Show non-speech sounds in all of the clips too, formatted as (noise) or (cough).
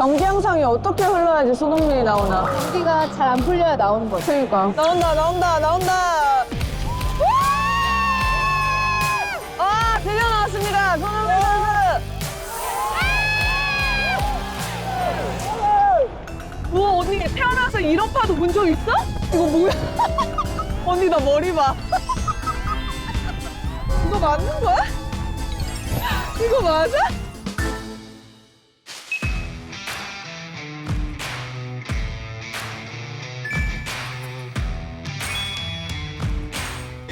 경기 영상이 어떻게 흘러야지 손흥민이 나오나. 경기가 잘 안 풀려야 나오는 거지. 그러니까. 나온다, 나온다, 나온다. 아, 드디어 나왔습니다. 손흥민 선수. 우와, 언니 태어나서 이런 파도 본 적 있어? 이거 뭐야? (laughs) 언니 나 머리 봐. (laughs) 이거 맞는 거야? (laughs) 이거 맞아?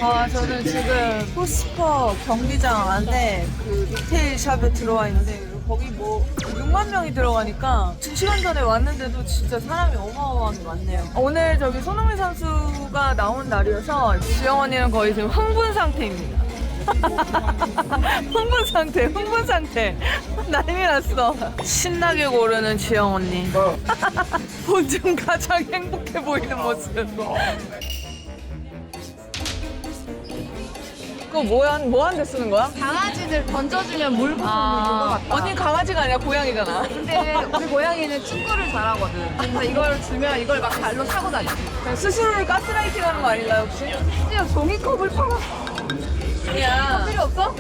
아, 저는 지금 포스퍼 경기장 안에 그 리테일 샵에 들어와 있는데 거기 뭐 6만 명이 들어가니까 2시간 전에 왔는데도 진짜 사람이 어마어마하게 많네요. 오늘 저기 손흥민 선수가 나온 날이어서 지영 언니는 거의 지금 흥분 상태입니다. (laughs) 흥분 상태, 흥분 상태. (laughs) 난리 났어. 신나게 고르는 지영 언니. (laughs) 본중 가장 행복해 보이는 모습. 그거 뭐야, 뭐하는데 쓰는 거야? 강아지들 던져주면 물 부수는 거 같다. 언니 강아지가 아니라 고양이잖아. 근데 우리 고양이는 축구를 잘하거든. 그래서 이걸 주면 이걸 막 발로 차고 다녀. 스스로를 가스라이팅 하는 거 아닌가요, 혹시? 심지어 종이컵을 팔아. 그냥. 필요 없어?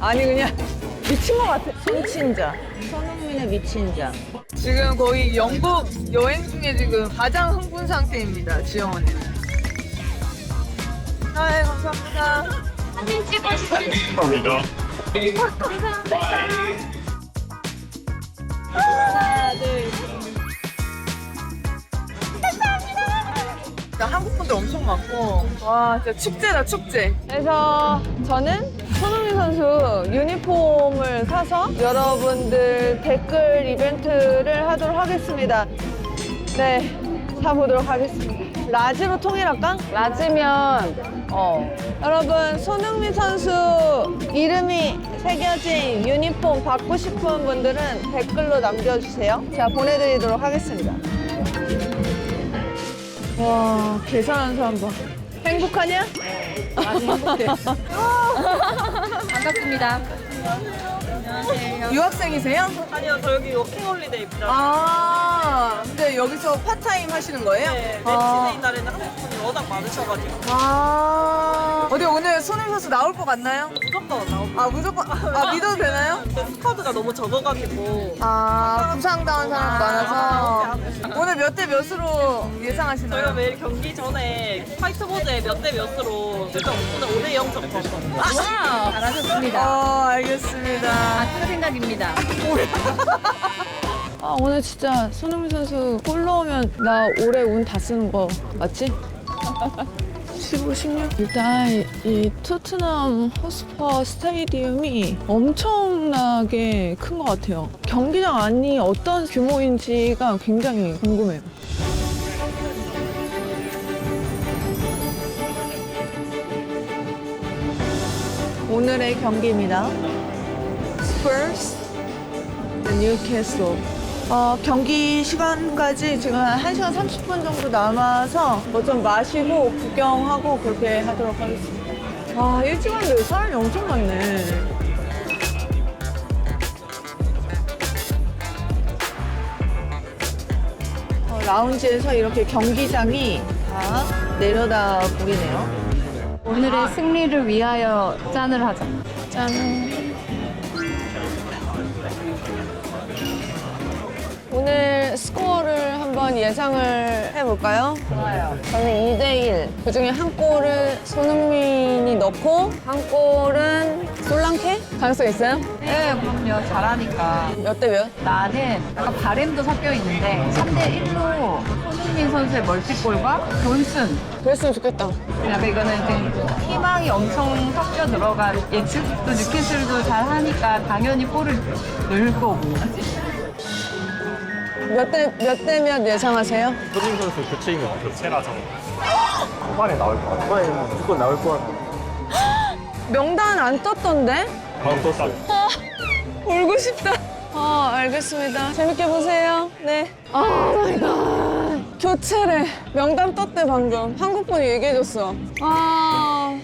아니, 그냥 미친 것 같아. 손친자. 손흥민의 미친 자. 지금 거의 영국 여행 중에 지금 가장 흥분 상태입니다, 지영 언니는. 아, 감사합니다. 감사합니다. 하나, 둘, 진짜 한국 분들 엄청 많고. 와 진짜 축제다 축제. 그래서 저는 손흥민 선수 유니폼을 사서 여러분들 댓글 이벤트를 하도록 하겠습니다. 네 사보도록 하겠습니다 라지로 통일할까? 라지면 어 여러분 손흥민 선수 이름이 새겨진 유니폼 받고 싶은 분들은 댓글로 남겨주세요 제가 보내드리도록 하겠습니다 와 계산하는 사람 봐 행복하냐? 아주 행복해. (laughs) 반갑습니다. 유학생이세요? 아니요, 저 여기 워킹홀리데이입니다. 아 근데 여기서 파타임 하시는 거예요? 네, 아. 매치데이 날에는 한국 분이 워낙 많으셔가지고 아 어디 오늘 손흥민 선수 나올 것 같나요? 무조건 나오고 아 무조건 아 믿어도 되나요? 스쿼드가 너무 적어가지고 아 부상당한 사람 많아서 오늘 몇 대 몇으로 저희가 예상하시나요? 매일 경기 전에 화이트보드에 몇 대 몇으로 일단 오늘 5대 0 적었거든요. 와, 잘하셨습니다. 어 알겠습니다. 같은 생각입니다. (laughs) 아 오늘 진짜 손흥민 선수 골 넣으면 나 올해 운 다 쓰는 거 맞지? (laughs) 15, 16. 일단 이, 이 토트넘 호스퍼 스타디움이 엄청나게 큰 것 같아요. 경기장 안이 어떤 규모인지가 굉장히 궁금해요. 오늘의 경기입니다. 스퍼스 뉴캐슬. 어, 경기 시간까지 지금 한 1시간 30분 정도 남아서 뭐 좀 마시고 구경하고 그렇게 하도록 하겠습니다. 아, 일찍 왔는데 사람이 엄청 많네. 어, 라운지에서 이렇게 경기장이 다 내려다 보이네요. 오늘의 승리를 위하여 짠을 하자. 짠. 오늘 스코어를 한번 예상을 해볼까요? 좋아요. 저는 2대1. 그 중에 한 골을 손흥민이 넣고, 한 골은 솔랑케? 가능성 있어요? 네, 그럼요. 잘하니까. 몇 대 몇? 나는 약간 바램도 섞여 있는데 3대 1로 손흥민 선수의 멀티골과 존슨. 그랬으면 좋겠다. 약간 이거는 좀 희망이 엄청 섞여 들어간 예측도 뉴캐슬도 잘 하니까 당연히 골을 넣을 거고. 몇 대, 몇 대 몇 예상하세요? 손흥민 선수 교체인 것 같아요. 교체라서. 후반에 나올 것 같아요. 후반에 무조건 나올 것 같아요. (gasps) 명단 안 떴던데? 다음 떴어요. (laughs) 울고 싶다. 아, 알겠습니다. 재밌게 보세요. 네. 아, 마이 갓. 교체래. 명단 떴대, 방금. 한국분이 얘기해줬어. 아.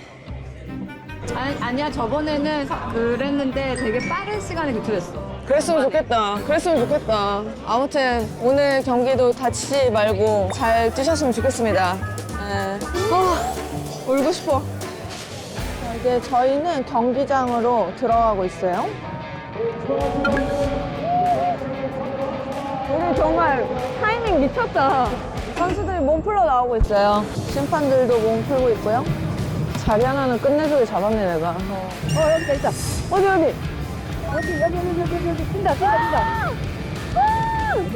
아니, 아니야 저번에는 서- 그랬는데 되게 빠른 시간에 교체됐어. 그랬으면 좋겠다. 그랬으면 좋겠다. 아무튼 오늘 경기도 다치지 말고 잘 뛰셨으면 좋겠습니다. 네. 아, 울고 싶어. 자, 이제 저희는 경기장으로 들어가고 있어요. 우리 정말 타이밍 미쳤다. 선수들이 몸 풀러 나오고 있어요. 심판들도 몸 풀고 있고요. 자리 하나는 끝내주길 잡았네, 내가. 어, 어 여기다, 있다. 어디, 어디? 여기, 여기, 여기, 여기, 여기. 뛴다, 뛴다, 뛴다.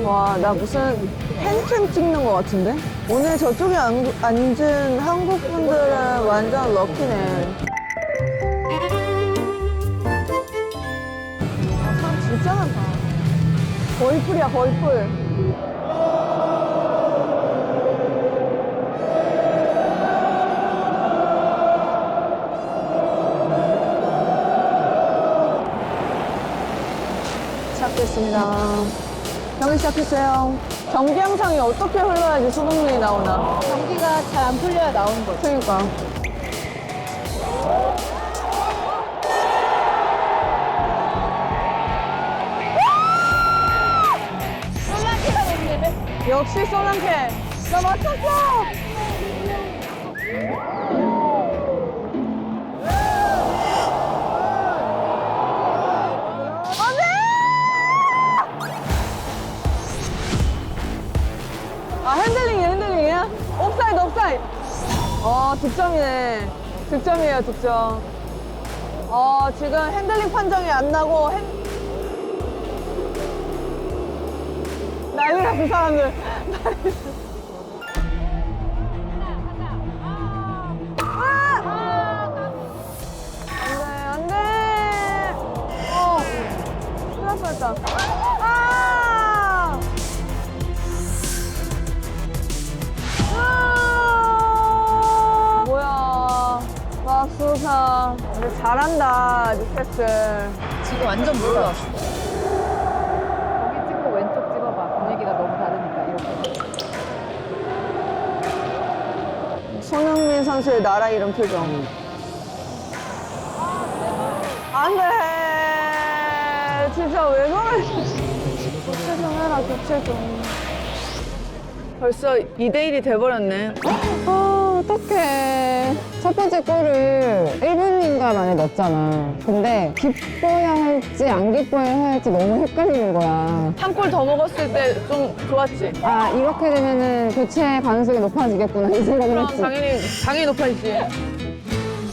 와, 나 무슨 팬캠 찍는 것 같은데? 오늘 저쪽에 앉, 앉은 한국 분들은 완전 럭키네. 아, 사람 진짜 많다. 거의 풀이야, 거의 풀. 시작됐습니다. 경기 시작했어요. 경기 양상이 어떻게 흘러야지 손흥민이 나오나. 경기가 잘 안 풀려야 나오는 거죠. 그러니까. 역시 솔랑케. 나 맞췄어! 득점이네. 득점이에요, 득점. 어, 지금 핸들링 판정이 안 나고 핸... 난리 났어, 사람들. 근데 잘한다, 뉴캐슬. 지금 완전 몰라왔어. 거기 찍고 왼쪽 찍어봐. 분위기가 너무 다르니까 이렇게. 손흥민 선수의 나라 이름 표정. 안 돼! 진짜 왜 그래? 교체 좀 해라, 교체 좀. 벌써 2대1이 돼버렸네. 아, 어떡해. 첫 번째 골을 1분인가 만에 넣었잖아. 근데 기뻐야 할지 안 기뻐야 할지 너무 헷갈리는 거야. 한 골 더 먹었을 때 좀 좋았지? 아, 이렇게 되면은 교체 가능성이 높아지겠구나. 이 생각을 그럼 했지. 당연히, 당연히 높아지지.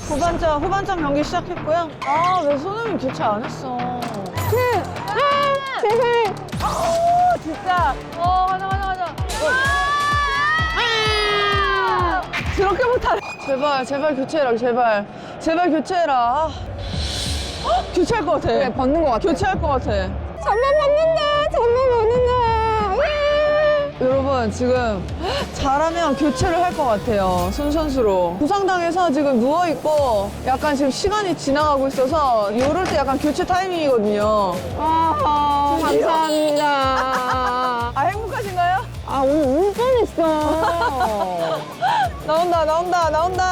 후반전, 후반전 경기 시작했고요. 아, 왜 손흥민 교체 안 했어? 아, 제발. 오, 진짜. 어, 가자, 가자, 가자. 아! 저렇게 못하네. 제발, 제발 교체해라, 제발. 제발 교체해라. 아. 헉, 교체할 것 같아. 그래, 벗는 것 같아. 교체할 것 같아. 잠만 벗는다. 잠만 벗는다. 예. 여러분, 지금 잘하면 교체를 할 것 같아요. 손 선수로. 부상당해서 지금 누워있고 약간 지금 시간이 지나가고 있어서 이럴 때 약간 교체 타이밍이거든요. 아, 감사합니다. 아, 행복하신가요? 아, 오늘 울 뻔했어. 나온다, 나온다, 나온다.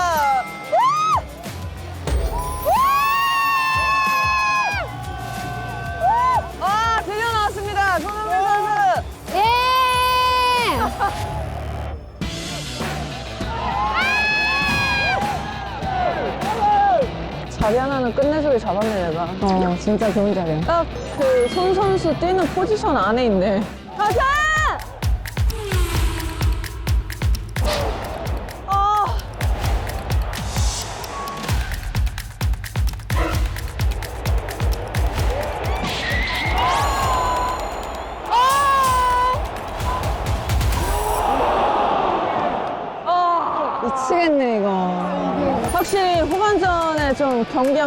아, 드디어 나왔습니다. 손흥민 선수. 예! 자리 하나는 끝내주길 잡았네, 내가. 어, 진짜 좋은 자리야. 딱 그 손 선수 뛰는 포지션 안에 있네. 가자!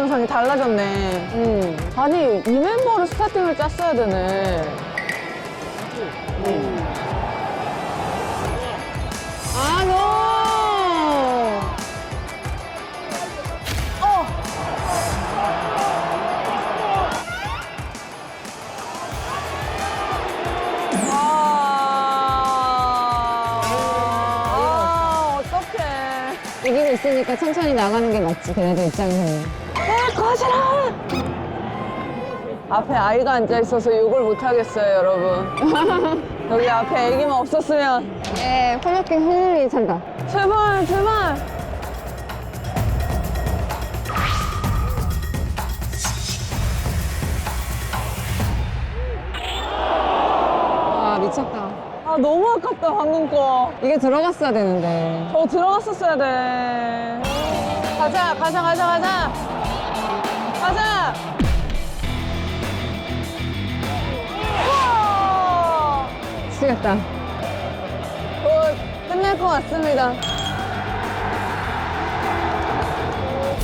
양상이 달라졌네. 응. 아니 이 멤버로 스타팅을 짰어야 되네. 아, 너! 어. 아, 아, 어떡해. 이기고 있으니까 천천히 나가는 게 맞지, 걔네들 입장에서는. 에, 거지라! 앞에 아이가 앉아 있어서 욕을 못 하겠어요, 여러분. (laughs) 여기 앞에 애기만 없었으면 예, 코너킹 흥미 찬다. 제발, 제발. 와, 미쳤다. 아, 너무 아깝다, 방금 거. 이게 들어갔어야 되는데. 저 들어갔었어야 돼. 가자, 가자, 가자. 가자. 미치겠다. 곧 끝날 것 같습니다.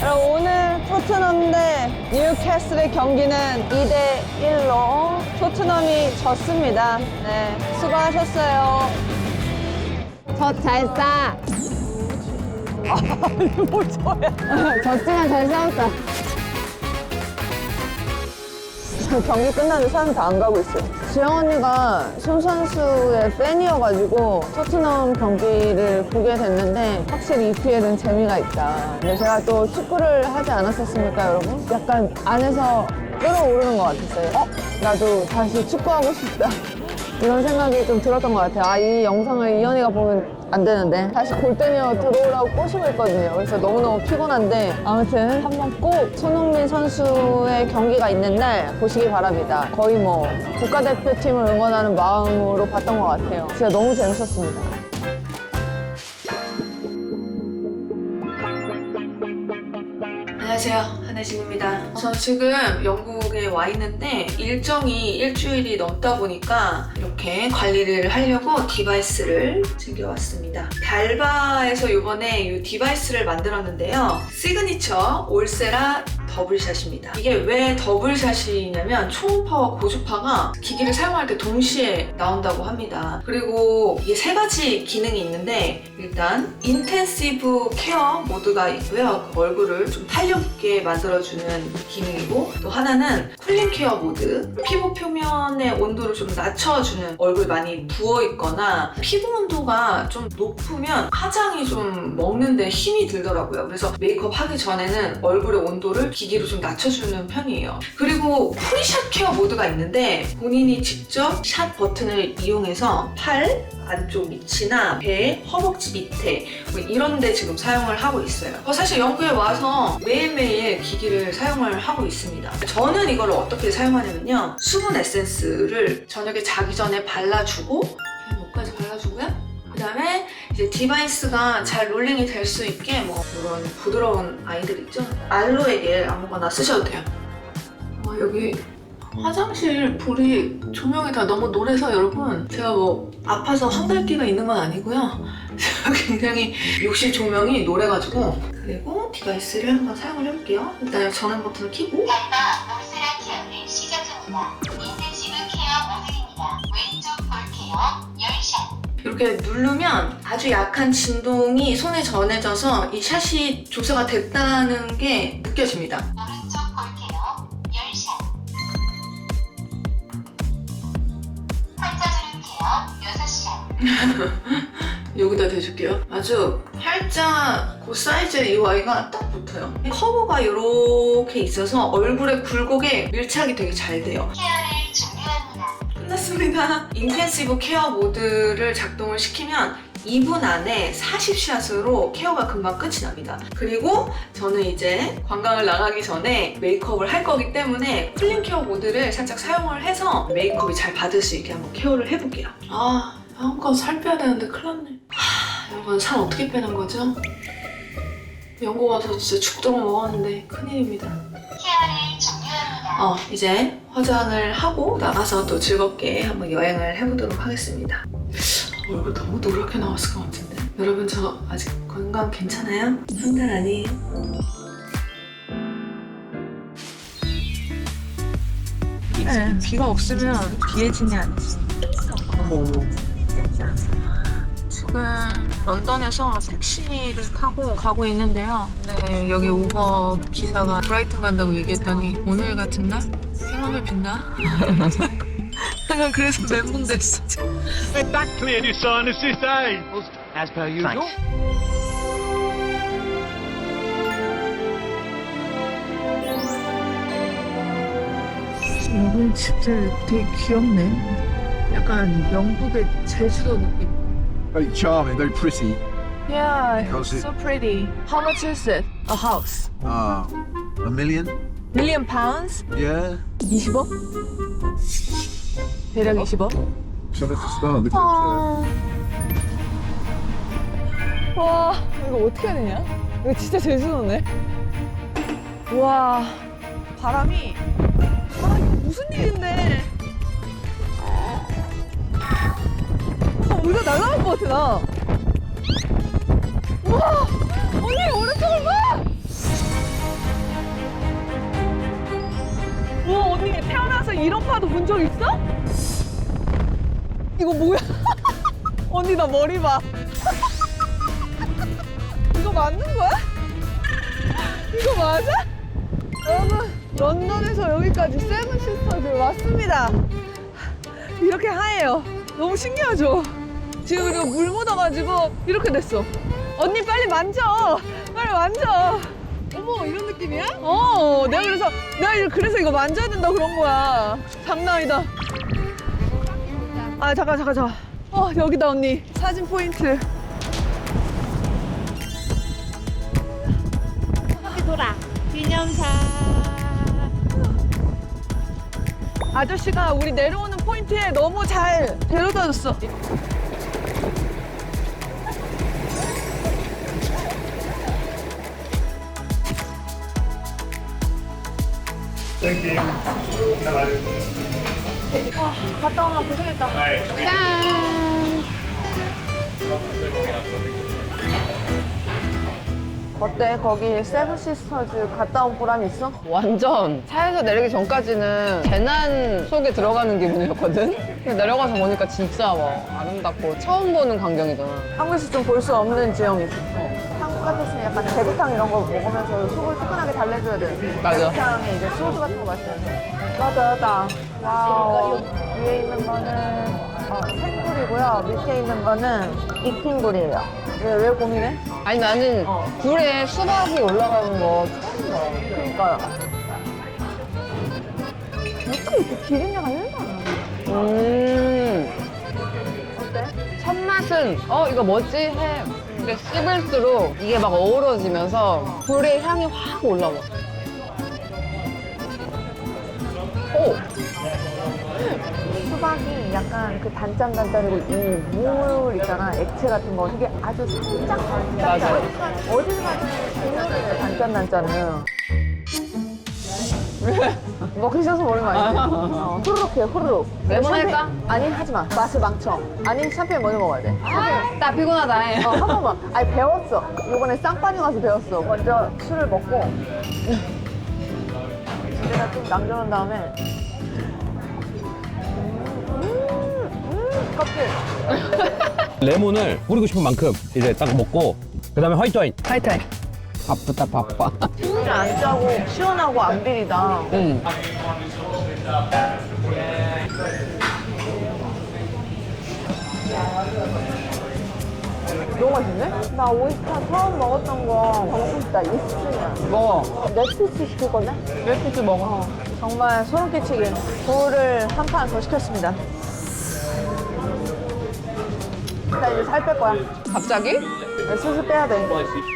여러분, 오늘 토트넘 대 뉴캐슬의 경기는 2대 1로 토트넘이 졌습니다. 네, 수고하셨어요. 젖잘 싸. 뭐 저야. (laughs) 졌지만 잘 싸웠다. 경기 끝나는데 사람 다 안 가고 있어요. 지영 언니가 손 선수의 팬이어가지고 토트넘 경기를 보게 됐는데 확실히 EPL은 재미가 있다. 근데 제가 또 축구를 하지 않았었습니까, 여러분? 약간 안에서 끌어오르는 것 같았어요. 어? 나도 다시 축구하고 싶다. 이런 생각이 좀 들었던 것 같아요. 아, 이 영상을 이현이가 보면 안 되는데. 다시 골대녀 들어오라고 꼬시고 있거든요. 그래서 너무너무 피곤한데. 아무튼 한번 꼭 손흥민 선수의 경기가 있는 날 보시기 바랍니다. 거의 뭐 국가대표팀을 응원하는 마음으로 봤던 것 같아요. 진짜 너무 재밌었습니다. 안녕하세요. 한혜진입니다. 저 지금 영국에 와 있는데 일정이 일주일이 넘다 보니까 이렇게 관리를 하려고 디바이스를 챙겨왔습니다. 달바에서 이번에 이 디바이스를 만들었는데요. 시그니처 올세라 더블샷입니다. 이게 왜 더블샷이냐면 초음파와 고주파가 기기를 사용할 때 동시에 나온다고 합니다. 그리고 이게 세 가지 기능이 있는데 일단 인텐시브 케어 모드가 있고요. 그 얼굴을 좀 탄력 있게 만들어주는 기능이고 또 하나는 쿨링 케어 모드 피부 표면의 온도를 좀 낮춰주는 얼굴 많이 부어 있거나 피부 온도가 좀 높으면 화장이 좀 먹는데 힘이 들더라고요. 그래서 메이크업 하기 전에는 얼굴의 온도를 기기로 좀 낮춰주는 편이에요. 그리고 프리샷 케어 모드가 있는데 본인이 직접 샷 버튼을 이용해서 팔 안쪽 밑이나 배, 허벅지 밑에 뭐 이런 데 지금 사용을 하고 있어요. 어, 사실 영국에 와서 매일매일 기기를 사용을 하고 있습니다. 저는 이걸 어떻게 사용하냐면요. 수분 에센스를 저녁에 자기 전에 발라주고 목까지 발라주고요. 그 다음에 이제 디바이스가 잘 롤링이 될 수 있게 뭐 이런 부드러운 아이들 있죠? 알로에 겔 아무거나 쓰셔도 돼요. 어, 여기 화장실 불이 조명이 다 너무 노래서 여러분 제가 뭐 아파서 한달기가 있는 건 아니고요. (laughs) 제가 굉장히 욕실 조명이 노래가지고 그리고 디바이스를 한번 사용을 해볼게요. 일단 전원 버튼을 켜고 달바 몰세라 케어를 시작합니다. 인텐시브 케어 모드입니다. 왼쪽 볼 케어 10샷. 이렇게 누르면 아주 약한 진동이 손에 전해져서 이 샷이 조사가 됐다는 게 느껴집니다. 오른쪽 볼 케어 10샷. 팔자주름 케어 6샷. 여기다 대줄게요. 아주 활짝 그 사이즈의 이 와이가 딱 붙어요. 커브가 이렇게 있어서 얼굴의 굴곡에 밀착이 되게 잘 돼요. 케어를. 끝났습니다. 인텐시브 케어 모드를 작동을 시키면 2분 안에 40샷으로 케어가 금방 끝이 납니다. 그리고 저는 이제 관광을 나가기 전에 메이크업을 할 거기 때문에 쿨링 케어 모드를 살짝 사용을 해서 메이크업이 잘 받을 수 있게 한번 케어를 해볼게요. 아, 마음껏 살 빼야 되는데 큰일 났네. 하, 여러분 살 어떻게 빼는 거죠? 영국 와서 진짜 죽도록 먹었는데 큰일입니다. 케어를. 어, 이제 화장을 하고 나가서 또 즐겁게 한번 여행을 해보도록 하겠습니다. 얼굴 너무 노랗게 나왔을 것 같은데. 여러분, 저 아직 건강 괜찮아요? 장난 아니에요. 네, 비가 없으면 비해진이 아니지. 지금 런던에서 택시를 타고 가고 있는데요. 네, 여기 우버 기사가 브라이튼 간다고 얘기했더니 오늘 같은 날? 행운을 빈다? (laughs) 약간 그래서 멘붕 됐어. That clearly signed this day. As per usual. 여기 진짜 되게 귀엽네. 약간 영국의 제주도 느낌. Very charming, very pretty. Yeah, How's it? so pretty. How much is it? A house. Ah, a million? Million pounds? Yeah. 20억? 대략 20억? So let's start. Look at 와, 이거 어떻게 해야 되냐? 이거 진짜 제주도네. 와, 바람이. 아, 이거 무슨 일인데? 아, 우리가 날아갈 것 같아, 나. 와, 언니, 오른쪽을 봐! 와, 언니, 태어나서 이런 파도 본 적 있어? 이거 뭐야? (laughs) 언니, 나 머리 봐. (laughs) 이거 맞는 거야? (laughs) 이거 맞아? 여러분 런던에서 여기까지 세븐 시스터즈 왔습니다 이렇게 하얘요 너무 신기하죠? 지금 이거 물 묻어가지고 이렇게 됐어. 언니 빨리 만져. 빨리 만져. 어머 이런 느낌이야? 어 내가 그래서 내가 이거- 그래서 이거 만져야 된다 그런 거야. 장난 아니다. 아 잠깐 잠깐 잠깐. 어 여기다 언니. 사진 포인트. 아저씨가 우리 내려오는 포인트에 너무 잘 데려다 줬어. 아, 갔다 오면 고생했다. 어때? 거기 세븐 시스터즈 갔다 온 보람 있어? 완전 차에서 내리기 전까지는 재난 속에 들어가는 기분이었거든? 근데 내려가서 보니까 진짜 와 아름답고 처음 보는 광경이잖아. 한국에서 좀 볼 수 없는 지형이 있어. 한국 같았으면 약간 대구탕 이런 거 먹으면서 속을 뜨끈하게 달래줘야 돼. 맞아. 대구탕에 이제 소주 같은 거 마셔야 돼. 맞아, 맞아. 와우. 위에 있는 거는 어, 생굴이고요. 밑에 있는 거는 익힌 굴이에요. 왜, 왜 고민해? 아니 나는 굴에 수박이 올라가는 거 처음 봐. 그러니까요. 어떻게 이렇게 기름이 가는다. 음. 어때? 첫 맛은 어 이거 뭐지 해. 근데 씹을수록 이게 막 어우러지면서 굴의 향이 확 올라와. 수박이 약간 그 단짠단짠이고 이물 있잖아 액체 같은 거 이게 아주 살짝. 단짠 어디서 가든 국물이네 단짠단짠은 먹기 싫어서 모르는 거 아니지? 어, 후루룩 해 후루룩 레몬 할까? 아니 하지마 맛을 망쳐 아니 샴페인 먼저 먹어야 돼 샴페인 나 피곤하다. 해. 어, 한 번만. 아니, 배웠어. 요번에 쌍파니 가서 배웠어. 먼저 술을 먹고. 내가 좀 남겨놓은 다음에. 레몬을 뿌리고 싶은 만큼 이제 딱 먹고 그다음에 화이트 와인 타이타이. 바쁘다 바빠. 진짜 안 짜고, 시원하고 안 비리다. 응. 너무 맛있네? 나 오이스타 처음 먹었던 거 먹고 싶다. 20주년. 먹어. 넷피스 시킬 건데? 멸치즈 먹어. 정말 소름 끼치게. 굴을 한 판 더 시켰습니다. 나 이제 살 뺄 거야. 갑자기? 슬슬 빼야 돼.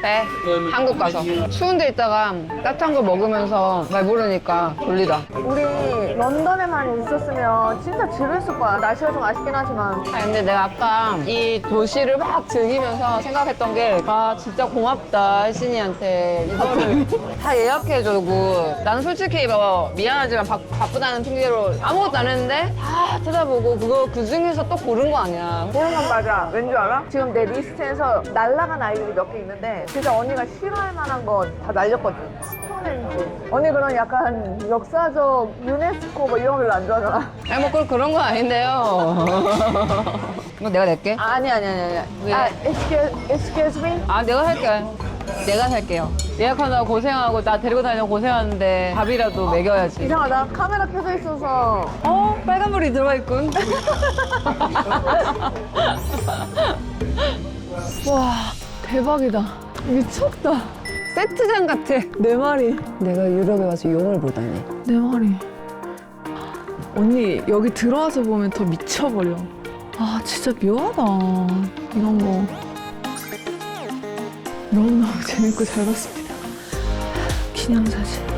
빼. 한국 가서. 추운 데 있다가 따뜻한 거 먹으면서 말 모르니까 졸리다. 우리 런던에만 있었으면 진짜 즐겼을 거야. 날씨가 좀 아쉽긴 하지만. 아 근데 내가 아까 이 도시를 막 즐기면서 생각했던 게 아 진짜 고맙다 혜진이한테 이거를 다 예약해주고 나는 솔직히 뭐 미안하지만 바, 바쁘다는 핑계로 아무것도 안 했는데 다 찾아보고 그거 그 중에서 또 고른 거 아니야 그런 건 맞아. 왠 줄 알아? 지금 내 리스트에서 날라 간 아이들이 몇 개 있는데 진짜 언니가 싫어할 만한 거 다 날렸거든. 스톤헨지. 언니 그런 약간 역사적 유네스코 뭐 이런 걸안 좋아하잖아. 아니 뭐 그- 그런 건 아닌데요 (laughs) 이거 내가 낼게 아니 아니 아니 아니. 왜? 아, excuse, excuse me? 아 내가 살게 내가 살게요 예약하느라 고생하고 나 데리고 다니느라 고생하는데 밥이라도 먹여야지 이상하다. 카메라 켜져 있어서 어 빨간불이 들어가 있군 (laughs) 와 대박이다. 미쳤다. 세트장 같아 내 말이 내가 유럽에 와서 용을 보다니 내 말이. 언니 여기 들어와서 보면 더 미쳐버려. 아 진짜 묘하다 이런 거. 너무너무 재밌고 잘 봤습니다. 기념사진.